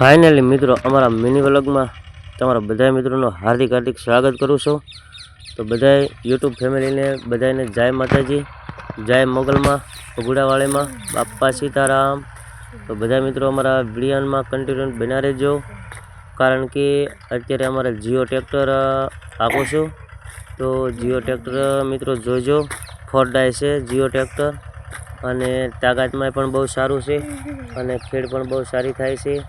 Finally મિત્રો, અમારા mini વ્લોગમાં તમારા બધા મિત્રોનું હાર્દિક હાર્દિક સ્વાગત કરું છું. તો બધાય યુટ્યુબ ફેમિલીને બધાને જય માતાજી, જય મોગલમાં ભગુડાવાળીમાં બાપ્પા સીતારામ. તો બધા મિત્રો, અમારા વિડીયામાં કન્ટિન્યુ બના રહેજો. કારણ કે અત્યારે અમારે જીઓ ટ્રેક્ટર આપું છું. તો જીઓ ટ્રેક્ટર મિત્રો, જોજો. ફોરડાય છે જીઓ ટ્રેક્ટર. અને તાકાતમાં પણ બહુ સારું છે. અને ખેડ પણ બહુ સારી થાય છે.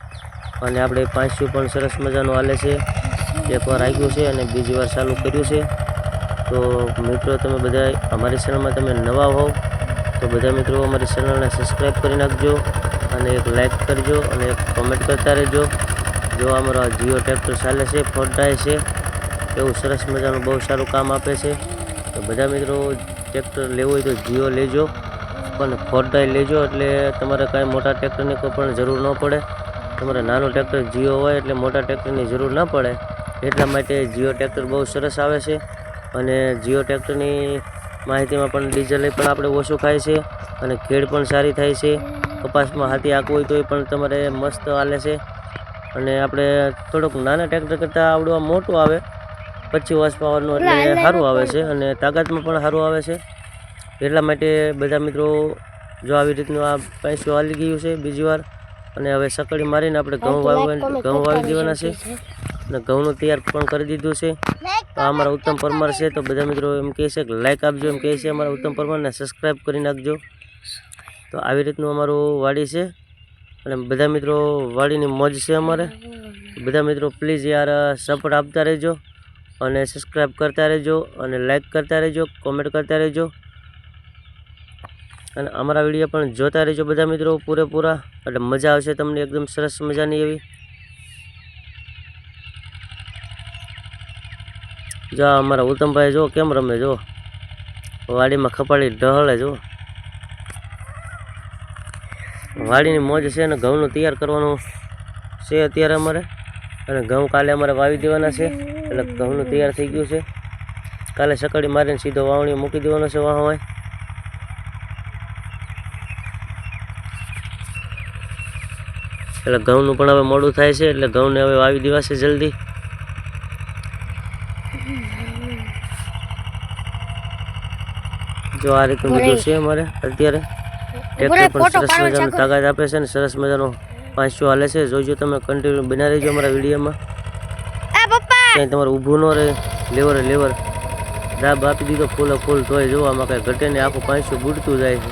અને આપણે પાંચસું પણ સરસ મજાનું હાલે છે. એકવાર રાખ્યું છે અને બીજી વાર ચાલુ કર્યું છે. તો મિત્રો, તમે બધા અમારી ચેનલમાં તમે નવા હોવ, તો બધા મિત્રો અમારી ચેનલને સબસ્ક્રાઈબ કરી નાખજો અને એક લાઈક કરજો અને એક કોમેન્ટ કરતા રહેજો. જો અમારો જીઓ ટ્રેક્ટર ચાલે છે ફોટાય છે, એવું સરસ મજાનું બહુ સારું કામ આપે છે, તો બધા મિત્રો ટ્રેક્ટર લેવું હોય તો જીઓ લેજો, પણ ફોર્ડાઈ લેજો એટલે તમારે કાંઈ મોટા ટ્રેક્ટરની કોઈ પણ જરૂર ન પડે. તમારે નાનું ટ્રેક્ટર જીઓ હોય એટલે મોટા ટ્રેક્ટરની જરૂર ન પડે. એટલા માટે જીઓ ટ્રેક્ટર બહુ સરસ આવે છે. અને જીઓ ટ્રેક્ટરની માહિતીમાં પણ ડીઝલ પણ આપણે ઓછું ખાય છે. અને ખેડ પણ સારી થાય છે. કપાસમાં હાથી આંકવું હોય તો એ પણ તમારે મસ્ત હાલે છે. અને આપણે થોડુંક નાના ટ્રેક્ટર કરતાં આવડવા મોટું આવે. પચીસ વર્ષ પાવરનું એટલે સારું આવે છે. અને તાકાતમાં પણ સારું આવે છે. એટલા માટે બધા મિત્રો જો આવી રીતનું આ પૈસો હાલી ગયું છે બીજી વાર અને હવે સકડી મારીને આપણે ઘઉં વાવવા ઘઉં વાવી દેવાના છે. અને ઘઉંનું તૈયાર પણ કરી દીધું છે. તો અમારા ઉત્તમ પરમાર છે તો બધા મિત્રો એમ કહે છે કે લાઇક આપજો એમ કહે છે અમારા ઉત્તમ પરમારને સબસ્ક્રાઈબ કરી નાખજો. તો આવી રીતનું અમારું વાડી છે. અને બધા મિત્રો વાડીની મોજ છે અમારે. બધા મિત્રો પ્લીઝ યાર સપોર્ટ આપતા રહેજો અને સબસ્ક્રાઈબ કરતા રહેજો અને લાઇક કરતા રહેજો કોમેન્ટ કરતા રહેજો. અને અમારા વીડિયો પણ જોતા રહેજો બધા મિત્રો પૂરેપૂરા. એટલે મજા આવશે તમને એકદમ સરસ મજાની એવી. જો અમારા ઉત્તમભાઈ જો કેમ રમે જો? વાડીમાં ખપાડી ઢહળે જો. વાડીની મોજ છે અને ઘઉંનું તૈયાર કરવાનું છે અત્યારે અમારે. અને ઘઉં કાલે અમારે વાવી દેવાના છે. એટલે ઘઉંનું તૈયાર થઈ ગયું છે. કાલે સકડી મારીને સીધો વાવણીઓ મૂકી દેવાનો છે વાહ એટલે ઘઉંનું પણ હવે મોડું થાય છે એટલે ઘઉંને હવે વાવી દેવાશે જલ્દી. જો આ રીતનું બધું છે અમારે અત્યારે. ટ્રેક્ટર પણ સરસ મજાનું તાકાત આપે છે ને સરસ મજાનો પાંચસો હાલે છે. જોજો તમે કન્ટિન્યુ બના રહીજો અમારા વિડીયોમાં. ક્યાંય તમારે ઊભું ન રહે. લેવર લેવર. દાબ આપી દીધો ફૂલો ફૂલ તોય જો આમાં કાંઈ ઘટે ને આખું પાંચસો બુડતું જાય છે.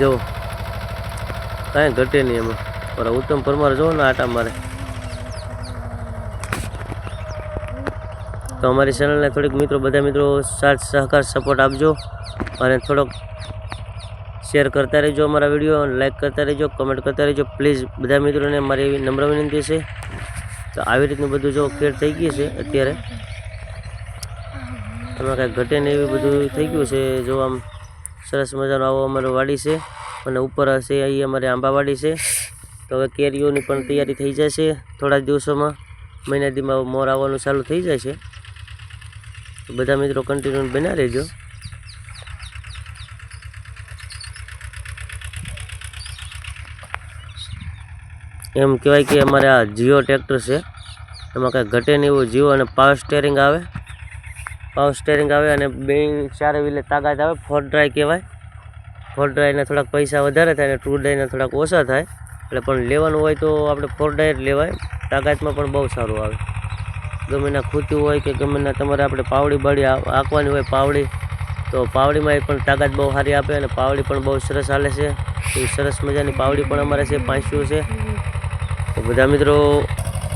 જો. કાંઈ ઘટે નહીં એમાં. પણ ઉત્તમ પરમાર જો ને આટા મારે. તો અમારી ચેનલને થોડીક મિત્રો, બધા મિત્રો સાથ, સહકાર સપોર્ટ આપજો. અને થોડોક શેર કરતા રહેજો અમારા વીડિયો લાઈક કરતા રહેજો કમેન્ટ કરતા રહેજો. પ્લીઝ બધા મિત્રોને મારી એવી નમ્ર વિનંતી છે. તો આવી રીતનું બધું જો ખેડ થઈ ગયું છે અત્યારે. એમાં કાંઈ ઘટે ને એવું બધું થઈ ગયું છે. જો આમ સરસ મજાનો આવો અમારો વાડી છે. અને ઉપર હશે, અહીં અમારે આંબાવાડી છે. તો હવે કેરીઓની પણ તૈયારી થઈ જશે થોડા દિવસોમાં. મહિના દીમાં મોર આવવાનું ચાલુ થઈ જાય છે. બધા મિત્રો કન્ટિન્યુ બના રહેજો. એમ કહેવાય કે અમારે આ જીઓ ટ્રેક્ટર છે. એમાં કાંઈ ઘટે નહીં એવું જીઓ અને પાવર સ્ટેરિંગ આવે. પાવર સ્ટેરિંગ આવે અને બે ચારે વ્હીલે તાકાત આવે ફોર ડ્રાઈવ કહેવાય. ફોર ડ્રાઈના થોડાક પૈસા વધારે થાય અને ટુ ડ્રાઈના થોડાક ઓછા થાય. એટલે પણ લેવાનું હોય તો આપણે ફોર ડ્રાઈવ જ લેવાય. તાકાતમાં પણ બહુ સારું આવે. ગમે ના ખૂતું હોય કે ગમે ના તમારે આપણે પાવડી આ- આંકવાની હોય પાવડી તો પાવડીમાં એ પણ તાકાત બહુ સારી આપે અને પાવડી પણ બહુ સરસ હાલે છે. એ સરસ મજાની પાવડી પણ અમારે છે પાંચસો છે. તો બધા મિત્રો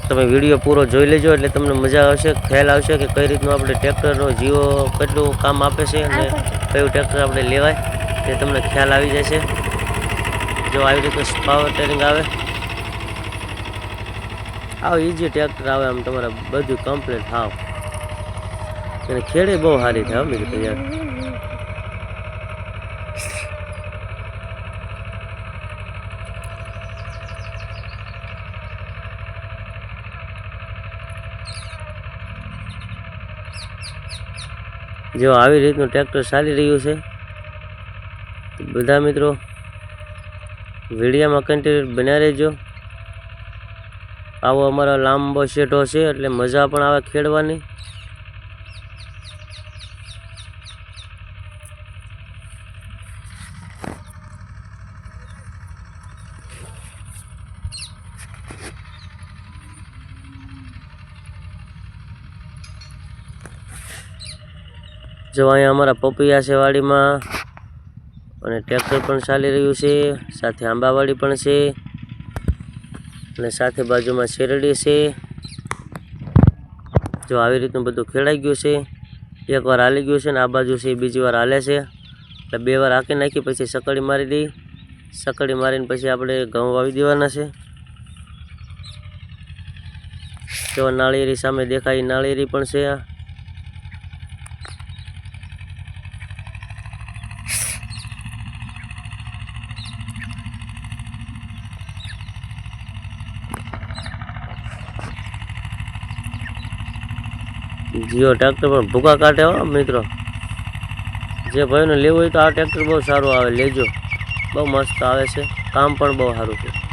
તમે વીડિયો પૂરો જોઈ લેજો એટલે તમને મજા આવશે ખ્યાલ આવશે કે કઈ રીતનું આપણે ટ્રેક્ટરનો જીવો કેટલું કામ આપે છે અને કયું ટ્રેક્ટર આપણે લેવાય. તે તમને ખ્યાલ આવી જશે. જો આવી રીતે પાવર ટેરિંગ આવે. આવ ઇઝી ટ્રેક્ટર આવે, આમ તમારે બધું કમ્પ્લીટ થાવ. અને ખેડે બહુ સારી થાય હો મેં કીધું યાર. જો આવી રીતનું ટ્રેક્ટર ચાલી રહ્યું છે. બધા મિત્રો, વિડીયામાં કન્ટિન્યુ બન્યા રહેજો. આવો અમારો લાંબો શેઠો છે, એટલે મજા પણ આવે ખેડવાની. જો અહીંયા અમારા પપૈયા છે વાડીમાં. અને ટ્રેક્ટર પણ ચાલી રહ્યું છે, સાથે આંબાવાડી પણ છે અને સાથે બાજુમાં શેરડી છે. જો આવી રીતનું બધું ખેડાઈ ગયું છે એકવાર હાલી ગયું છે ને આ બાજુ છે, બીજી વાર હાલે છે. એટલે બે વાર હાંકી નાખી, પછી સકડી મારી દઈ સકડી મારીને પછી આપણે ઘઉં વાવી દેવાના છે. જો નાળિયેરી સામે દેખાય, નાળિયેરી પણ છે. જીઓ ટ્રેક્ટર પણ ભૂકા કાઢે હો, મિત્રો. જે ભાઈને લેવું હોય તો આ ટ્રેક્ટર બહુ સારું આવે, લેજો. બહુ મસ્ત આવે છે. કામ પણ બહુ સારું છે.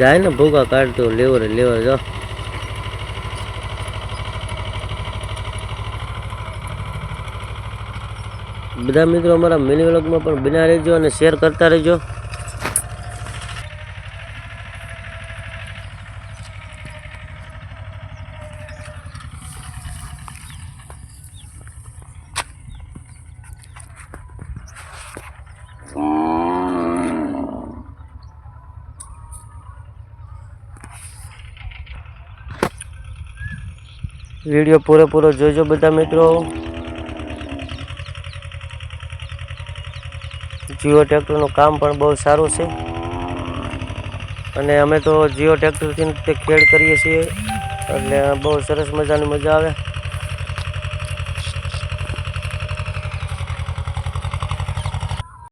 જાય ને ભૂકા કાઢતો લેવર લેવર, જો. બધા મિત્રો અમારા મિની વ્લોગમાં પણ બિના રહેજો અને શેર કરતા રહેજો. વીડિયો પૂરેપૂરો જોજો બધા મિત્રો. જીઓ ટ્રેક્ટરનું કામ પણ બહુ સારું છે. અને અમે તો જીઓ ટ્રેક્ટરથી ખેડ કરીએ છીએ. એટલે બહુ સરસ મજાની મજા આવે.